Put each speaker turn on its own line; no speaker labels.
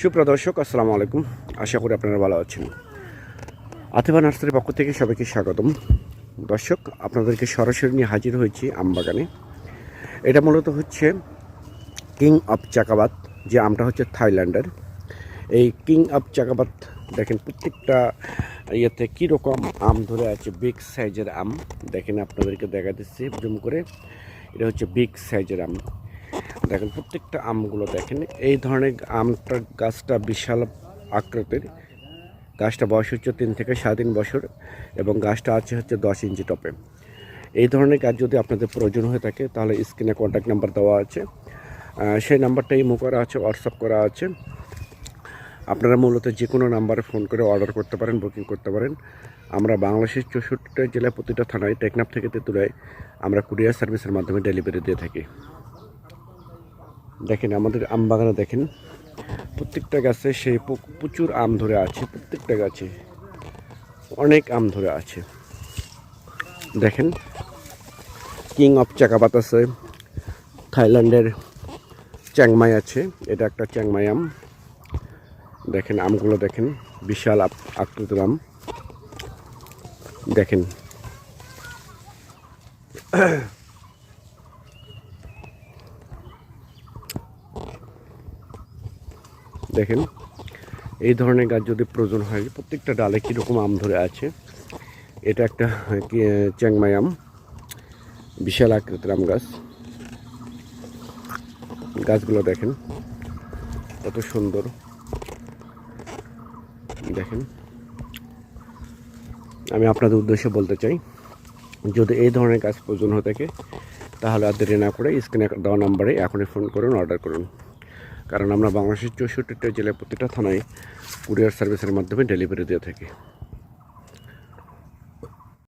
সুপ্রদর্শক আসসালামু আলাইকুম। আশা করি আপনারা ভালো আছেন। আতিবা নার্সারির পক্ষ থেকে সবাইকে স্বাগতম। দর্শক, আপনাদেরকে সরাসরি নিয়ে হাজির হয়েছি আমবাগানে। এটা মূলত হচ্ছে কিং অফ চাকাবাত, যে আমটা হচ্ছে থাইল্যান্ডের। এই কিং অফ চাকাবাত, দেখেন প্রত্যেকটা ইয়েতে কীরকম আম ধরে আছে, বিগ সাইজের আম। দেখেন আপনাদেরকে দেখা দিচ্ছি জুম করে। এটা হচ্ছে বিগ সাইজের আম। দেখেন, প্রত্যেকটা আমগুলো দেখেন, এই ধরনের আমটা গাছটা বিশাল আকৃতির। গাছটা বয়স হচ্ছে তিন থেকে সাড়ে তিন বছর এবং গাছটা আছে হচ্ছে দশ ইঞ্চি টপে। এই ধরনের গাছ যদি আপনাদের প্রয়োজন হয়ে থাকে, তাহলে স্ক্রিনে কন্ট্যাক্ট নাম্বার দেওয়া আছে। সেই নাম্বারটা ইমো করা আছে হোয়াটসঅ্যাপ করা আছে। আপনারা মূলত যে কোনো নাম্বারে ফোন করে অর্ডার করতে পারেন, বুকিং করতে পারেন। আমরা বাংলাদেশের চৌষট্টি জেলায় প্রতিটা থানায়, টেকনাফ থেকে তেঁতুলায় আমরা কুরিয়ার সার্ভিসের মাধ্যমে ডেলিভারি দিয়ে থাকি। দেখেন, আমাদের আম বাগানে দেখেন, প্রত্যেকটা গাছে সেই প- প্রচুর আম ধরে আছে, প্রত্যেকটা গাছে অনেক আম ধরে আছে। দেখেন, কিং অফ চাকাপাত আছে, থাইল্যান্ডের চ্যাংমাই আছে, এটা একটা চ্যাংমাই আম। দেখেন, আমগুলো দেখেন, বিশাল আকৃতির আম। দেখেন দেখেন। এই ধরনের গাছ যদি প্রয়োজন হয় প্রত্যেকটা ডালে কীরকম আম ধরে আছে? এটা একটা কি, চ্যাংমাই আম। বিশাল আকৃতির আম গাছ। গাছগুলো দেখেন কত সুন্দর। দেখেন। আমি আপনাদের উদ্দেশ্যে বলতে চাই যদি এই ধরনের কাজ প্রয়োজন হয়ে থাকে তাহলে আর দেরি না করে স্ক্রিনে দেওয়া নাম্বারে এখনই ফোন করুন অর্ডার করুন। কারণ আমরা বাংলাদেশের চৌষট্টিটা জেলায় প্রতিটা থানায় কুরিয়ার সার্ভিসের মাধ্যমে ডেলিভারি দিয়ে থাকি।